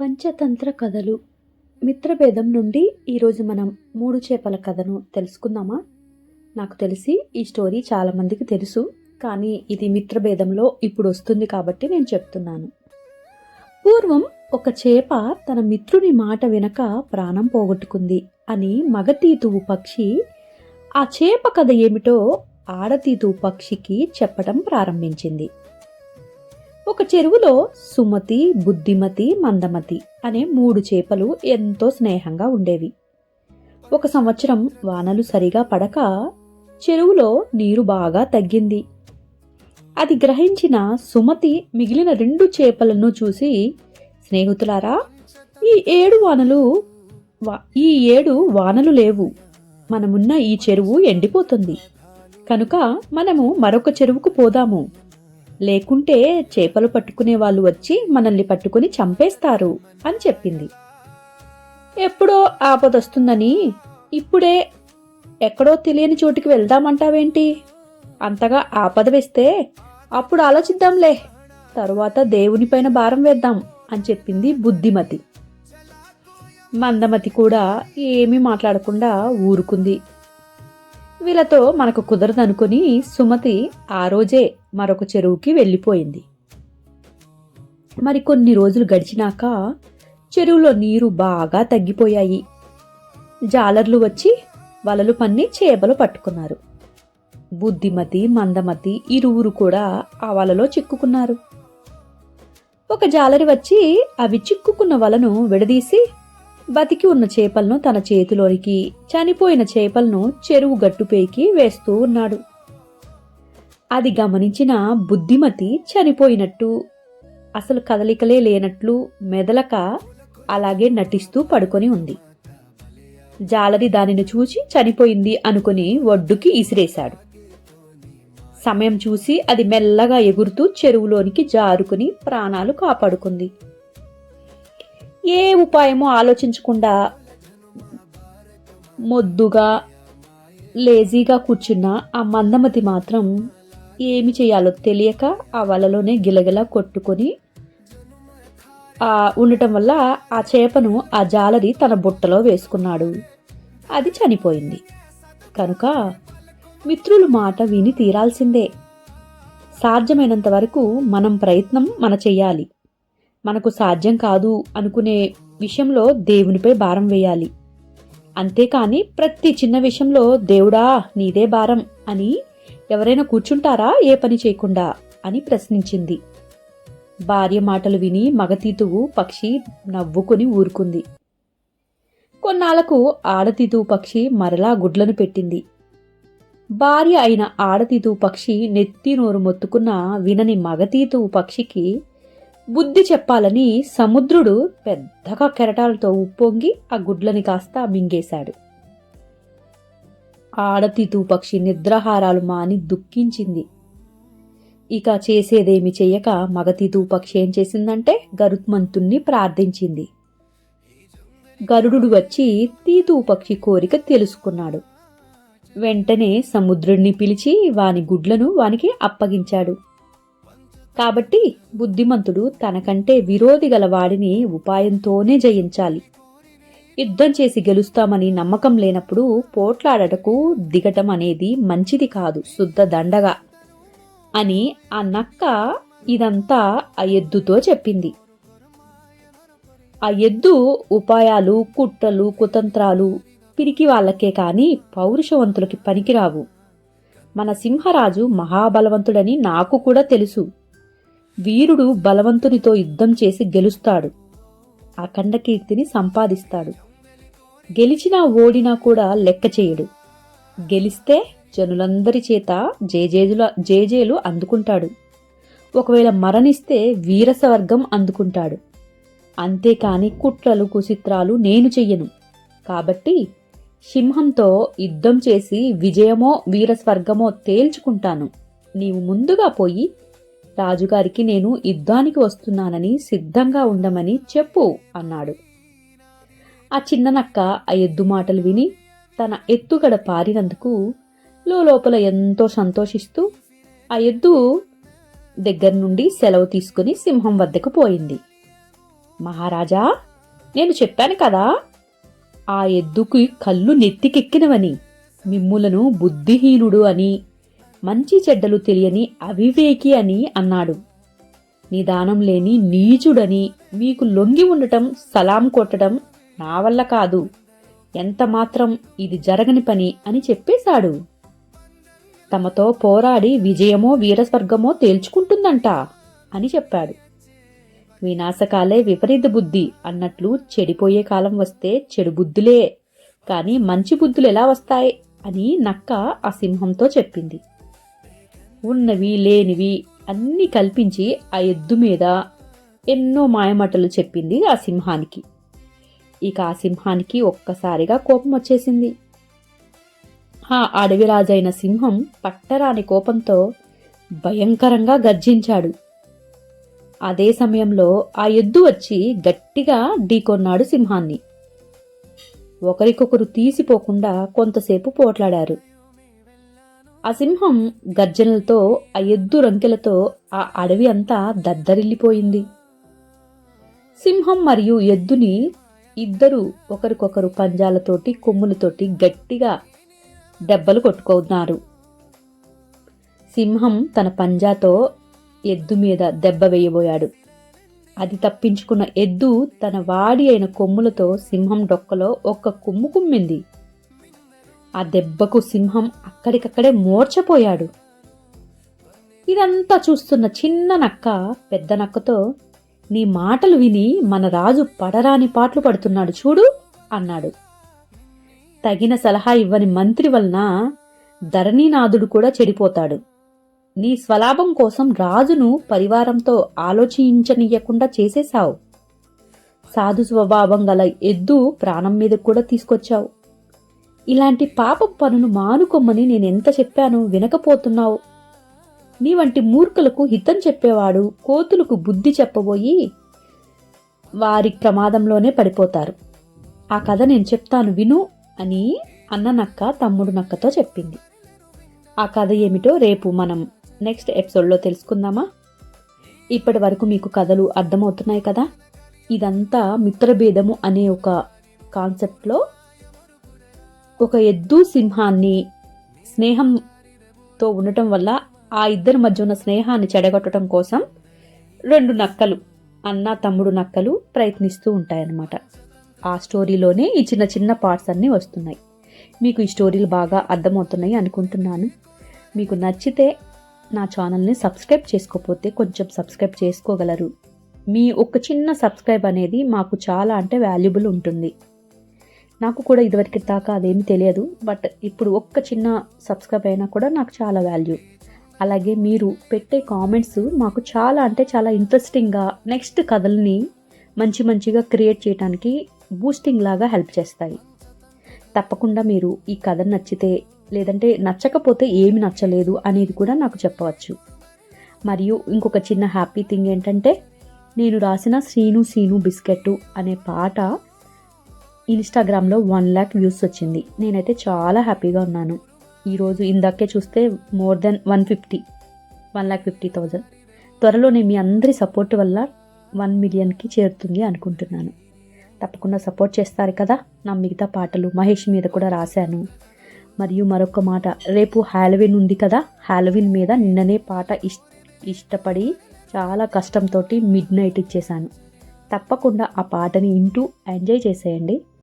పంచతంత్ర కథలు. మిత్రభేదం నుండి ఈరోజు మనం మూడు చేపల కథను తెలుసుకుందామా? నాకు తెలిసి ఈ స్టోరీ చాలామందికి తెలుసు కానీ ఇది మిత్రభేదంలో ఇప్పుడు వస్తుంది కాబట్టి నేను చెప్తున్నాను. పూర్వం ఒక చేప తన మిత్రుని మాట వినక ప్రాణం పోగొట్టుకుంది అని మగతీతువు పక్షి ఆ చేప కథ ఏమిటో ఆడతీతువు పక్షికి చెప్పటం ప్రారంభించింది. ఒక చెరువులో సుమతి బుద్ధిమతి మందమతి అనే మూడు చేపలు ఎంతో స్నేహంగా ఉండేవి. ఒక సంవత్సరం వానలు సరిగా పడక చెరువులో నీరు బాగా తగ్గింది. అది గ్రహించిన సుమతి మిగిలిన రెండు చేపలను చూసి స్నేహితులారా ఈ ఏడు వానలు వా- ఈ ఏడు వానలు లేవు. మనమున్న ఈ చెరువు ఎండిపోతుంది. కనుక మనము మరొక చెరువుకు పోదాము. లేకుంటే చేపలు పట్టుకునే వాళ్ళు వచ్చి మనల్ని పట్టుకుని చంపేస్తారు అని చెప్పింది. ఎప్పుడో ఆపదొస్తుందని ఇప్పుడే ఎక్కడో తెలియని చోటికి వెళ్దామంటావేంటి? అంతగా ఆపద వేస్తే అప్పుడు ఆలోచిద్దాంలే. తరువాత దేవునిపైన భారం వేద్దాం అని చెప్పింది బుద్ధిమతి. మందమతి కూడా ఏమీ మాట్లాడకుండా ఊరుకుంది. వీళ్ళతో మనకు కుదరదనుకుని సుమతి ఆ రోజే మరొక చెరువుకి వెళ్ళిపోయింది. మరి కొన్ని రోజులు గడిచినాక చెరువులో నీరు బాగా తగ్గిపోయాయి. జాలర్లు వచ్చి వలలు పన్ని చేపలు పట్టుకున్నారు. బుద్ధిమతి మందమతి ఇరువురు కూడా ఆ వలలో చిక్కుకున్నారు. ఒక జాలరి వచ్చి అవి చిక్కుకున్న వలను విడదీసి బతికి ఉన్న చేపలను తన చేతిలోనికి చనిపోయిన చేపలను చెరువు గట్టుపైకి వేస్తూ ఉన్నాడు. అది గమనించిన బుద్ధిమతి చనిపోయినట్టు అసలు కదలికలే లేనట్లు మెదలక అలాగే నటిస్తూ పడుకొని ఉంది. జాలరి దానిని చూచి చనిపోయింది అనుకుని ఒడ్డుకి ఇసిరేశాడు. సమయం చూసి అది మెల్లగా ఎగురుతూ చెరువులోనికి జారుకుని ప్రాణాలు కాపాడుకుంది. ఏ ఉపాయమో ఆలోచించకుండా మొద్దుగా లేజీగా కూర్చున్న ఆ మందమతి మాత్రం ఏమి చేయాలో తెలియక ఆ వలలోనే గిలగిల కొట్టుకొని ఉండటం వల్ల ఆ చేపను ఆ జాలరి తన బుట్టలో వేసుకున్నాడు. అది చనిపోయింది. కనుక మిత్రులు మాట విని తీరాల్సిందే. సాధ్యమైనంత వరకు మనం ప్రయత్నం మన చెయ్యాలి. మనకు సాధ్యం కాదు అనుకునే విషయంలో దేవునిపై భారం వేయాలి. అంతేకాని ప్రతి చిన్న విషయంలో దేవుడా నీదే భారం అని ఎవరైనా కూర్చుంటారా? ఏ పని చేయకుండా అని ప్రశ్నించింది. భార్య మాటలు విని మగతీతువు పక్షి నవ్వుకుని ఊరుకుంది. కొన్నాళ్ళకు ఆడతీతువు పక్షి మరలా గుడ్లను పెట్టింది. భార్య అయిన ఆడతీతువు పక్షి నెత్తి నోరు మొత్తుకున్న వినని మగతీతువు పక్షికి బుద్ధి చెప్పాలని సముద్రుడు పెద్దగా కెరటాలతో ఉప్పొంగి ఆ గుడ్లని కాస్త మింగేశాడు. ఆడతీతూ పక్షి నిద్రాహారాలు మాని దుఃఖించింది. ఇక చేసేదేమి చెయ్యక మగతీతూ పక్షి ఏం చేసిందంటే గరుత్మంతుణ్ణి ప్రార్థించింది. గరుడు వచ్చి తీతు పక్షి కోరిక తెలుసుకున్నాడు. వెంటనే సముద్రుణ్ణి పిలిచి వాని గుడ్లను వానికి అప్పగించాడు. కాబట్టి బుద్ధిమంతుడు తనకంటే విరోధి గల వాడిని ఉపాయంతోనే జయించాలి. యుద్ధం చేసి గెలుస్తామని నమ్మకం లేనప్పుడు పోట్లాడటకు దిగటం అనేది మంచిది కాదు శుద్ధ దండగా అని ఆ నక్క ఇదంతా ఆ ఎద్దుతో చెప్పింది. ఆ ఎద్దు ఉపాయాలు కుట్రలు కుతంత్రాలు పిరికి వాళ్ళకే కాని పౌరుషవంతులకి పనికిరావు. మన సింహరాజు మహాబలవంతుడని నాకు కూడా తెలుసు. వీరుడు బలవంతునితో యుద్ధం చేసి గెలుస్తాడు. అఖండ కీర్తిని సంపాదిస్తాడు. గెలిచినా ఓడినా కూడా లెక్క చేయడు. గెలిస్తే జనులందరి చేత జేజేజుల జేజేలు అందుకుంటాడు. ఒకవేళ మరణిస్తే వీరసవర్గం అందుకుంటాడు. అంతేకాని కుట్రలు కుసిత్రాలు నేను చెయ్యను. కాబట్టి సింహంతో యుద్ధం చేసి విజయమో వీరస్వర్గమో తేల్చుకుంటాను. నీవు ముందుగా పోయి రాజుగారికి నేను యుద్ధానికి వస్తున్నానని సిద్ధంగా ఉండమని చెప్పు అన్నాడు. ఆ చిన్న నక్క ఆ ఎద్దు మాటలు విని తన ఎత్తుగడ పారినందుకు లోపల ఎంతో సంతోషిస్తూ ఆ ఎద్దు దగ్గర నుండి సెలవు తీసుకుని సింహం వద్దకు పోయింది. మహారాజా నేను చెప్పాను కదా ఆ ఎద్దుకి కళ్ళు నెత్తికెక్కినవని మిమ్ములను బుద్ధిహీనుడు అని మంచి చెడ్డలు తెలియని అవివేకి అని అన్నాడు. నిదానం లేని నీచుడని మీకు లొంగి ఉండటం సలాం కొట్టడం నా వల్ల కాదు. ఎంత మాత్రం ఇది జరగని పని అని చెప్పేశాడు. తమతో పోరాడి విజయమో వీరస్వర్గమో తేల్చుకుంటుందంట అని చెప్పాడు. వినాశకాలే విపరీత బుద్ధి అన్నట్లు చెడిపోయే కాలం వస్తే చెడు బుద్ధులే. కానీ మంచి బుద్ధులు ఎలా వస్తాయి అని నక్క ఆ సింహంతో చెప్పింది. ఉన్నవి లేనివి అన్నీ కల్పించి ఆ ఎద్దు మీద ఎన్నో మాయమాటలు చెప్పింది ఆ సింహానికి. ఇక ఆ సింహానికి ఒక్కసారిగా కోపం వచ్చేసింది. ఆ అడవిరాజైన సింహం పట్టరాని కోపంతో భయంకరంగా గర్జించాడు. అదే సమయంలో ఆ ఎద్దు వచ్చి గట్టిగా ఢీకొన్నాడు సింహాన్ని. ఒకరికొకరు తీసిపోకుండా కొంతసేపు పోట్లాడారు. ఆ సింహం గర్జనలతో ఆ ఎద్దు రంకెలతో ఆ అడవి అంతా దద్దరిల్లిపోయింది. సింహం మరియు ఎద్దుని ఇద్దరు ఒకరికొకరు పంజాలతోటి కొమ్ములతోటి గట్టిగా దెబ్బలు కొట్టుకున్నారు. సింహం తన పంజాతో ఎద్దు మీద దెబ్బ వేయబోయాడు. అది తప్పించుకున్న ఎద్దు తన వాడి అయిన కొమ్ములతో సింహం డొక్కలో ఒక్క కొమ్ము కుమ్మింది. ఆ దెబ్బకు సింహం అక్కడికక్కడే మూర్చపోయాడు ఇదంతా చూస్తున్న చిన్న నక్క పెద్ద నక్కతో నీ మాటలు విని మన రాజు పడరాని పాటలు పడుతున్నాడు చూడు అన్నాడు. తగిన సలహా ఇవ్వని మంత్రి వలన ధరణీనాథుడు కూడా చెడిపోతాడు. నీ స్వలాభం కోసం రాజును పరివారంతో ఆలోచించనీయకుండా చేసేశావు. సాధు స్వభావం గల ఎద్దు ప్రాణం మీద కూడా తీసుకొచ్చావు. ఇలాంటి పాప పనులు మానుకొమ్మని నేనెంత చెప్పాను? వినకపోతున్నావు. నీ వంటి మూర్ఖులకు హితం చెప్పేవాడు కోతులకు బుద్ధి చెప్పబోయి వారి ప్రమాదంలోనే పడిపోతారు. ఆ కథ నేను చెప్తాను విను అని అన్న నక్క తమ్ముడు నక్కతో చెప్పింది. ఆ కథ ఏమిటో రేపు మనం నెక్స్ట్ ఎపిసోడ్లో తెలుసుకుందామా? ఇప్పటి వరకు మీకు కథలు అర్థమవుతున్నాయి కదా? ఇదంతా మిత్రభేదము అనే ఒక కాన్సెప్ట్లో ఒక ఎద్దు సింహాన్ని స్నేహంతో ఉండటం వల్ల ఆ ఇద్దరి మధ్య ఉన్న స్నేహాన్ని చెడగొట్టడం కోసం రెండు నక్కలు అన్న తమ్ముడు నక్కలు ప్రయత్నిస్తూ ఉంటాయన్నమాట. ఆ స్టోరీలోనే ఈ చిన్న చిన్న పార్ట్స్ అన్నీ వస్తున్నాయి. మీకు ఈ స్టోరీలు బాగా అర్థమవుతున్నాయి అనుకుంటున్నాను. మీకు నచ్చితే నా ఛానల్ని సబ్స్క్రైబ్ చేసుకోకపోతే కొంచెం సబ్స్క్రైబ్ చేసుకోగలరు. మీ ఒక చిన్న సబ్స్క్రైబ్ అనేది మాకు చాలా అంటే వాల్యుబుల్ ఉంటుంది. నాకు కూడా ఇదివరకు దాకా అదేమి తెలియదు బట్ ఇప్పుడు ఒక్క చిన్న సబ్స్క్రైబ్ అయినా కూడా నాకు చాలా వాల్యూ. అలాగే మీరు పెట్టే కామెంట్స్ మాకు చాలా అంటే చాలా ఇంట్రెస్టింగ్గా నెక్స్ట్ కథల్ని మంచి మంచిగా క్రియేట్ చేయడానికి బూస్టింగ్ లాగా హెల్ప్ చేస్తాయి. తప్పకుండా మీరు ఈ కథ నచ్చితే లేదంటే నచ్చకపోతే ఏమి నచ్చలేదు అనేది కూడా నాకు చెప్పవచ్చు. మరియు ఇంకొక చిన్న హ్యాపీ థింగ్ ఏంటంటే నేను రాసిన శ్రీను సీను బిస్కెట్ అనే పాట ఇన్స్టాగ్రామ్లో వన్ ల్యాక్ వ్యూస్ వచ్చింది. నేనైతే చాలా హ్యాపీగా ఉన్నాను. ఈరోజు ఇందాకే చూస్తే more than one fifty one lakh fifty thousand త్వరలోనే మీ అందరి సపోర్ట్ వల్ల వన్ మిలియన్కి చేరుతుంది అనుకుంటున్నాను. తప్పకుండా సపోర్ట్ చేస్తారు కదా? నా మిగతా పాటలు మహేష్ మీద కూడా రాశాను. మరియు మరొక మాట రేపు హాలోవిన్ ఉంది కదా? హాలోవిన్ మీద నిన్ననే పాట ఇష్ ఇష్టపడి చాలా కష్టంతో మిడ్ నైట్ ఇచ్చేసాను తప్పకుండా ఆ పాటని ఇంటూ ఎంజాయ్ చేసేయండి.